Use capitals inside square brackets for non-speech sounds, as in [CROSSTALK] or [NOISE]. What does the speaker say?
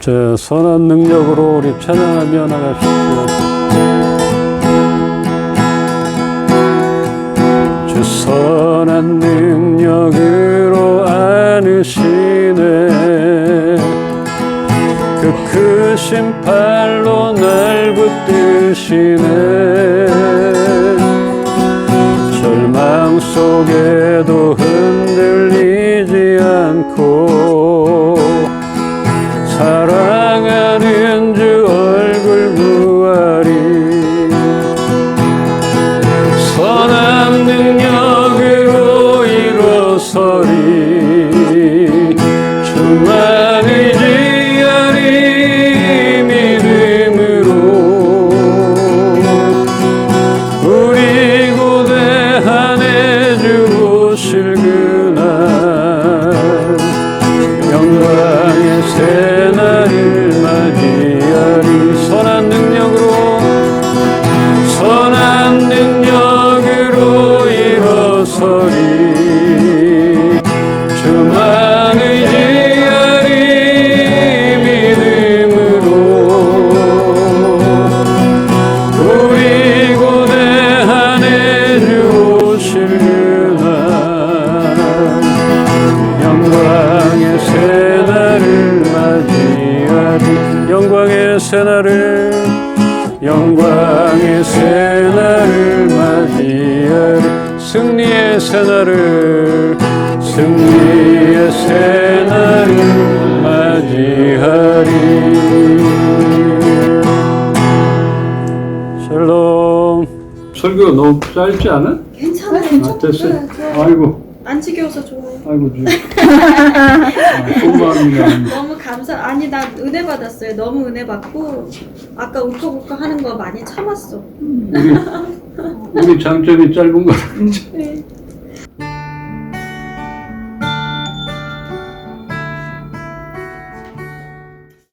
저 선한 능력으로 우리 찬양하며 나가십시오. 주 선한 능력으로 안으시네 그 크신 팔로 날 붙드시네 절망 속에도 흔들리지 않고 오실 그날 영광의 새날을 맞이하리. 선한 능력으로 선한 능력으로 일어서리 영광의 새날을 영광의 새날을 맞이하리 승리의 새날을 승리의 새날을 맞이하리 샬롬 설교 너무 짧지 않아? 괜찮아요. 아, 됐어요? 네, 좋아요. 아이고 안 지겨워서 좋아요. 아이고 주 아, 속마음이 너무 감사. 아니 나 은혜 받았어요. 너무 은혜 받고 아까 울컥울컥 하는 거 많이 참았어. 우리 우리 장점이 짧은 거 [LAUGHS] 네.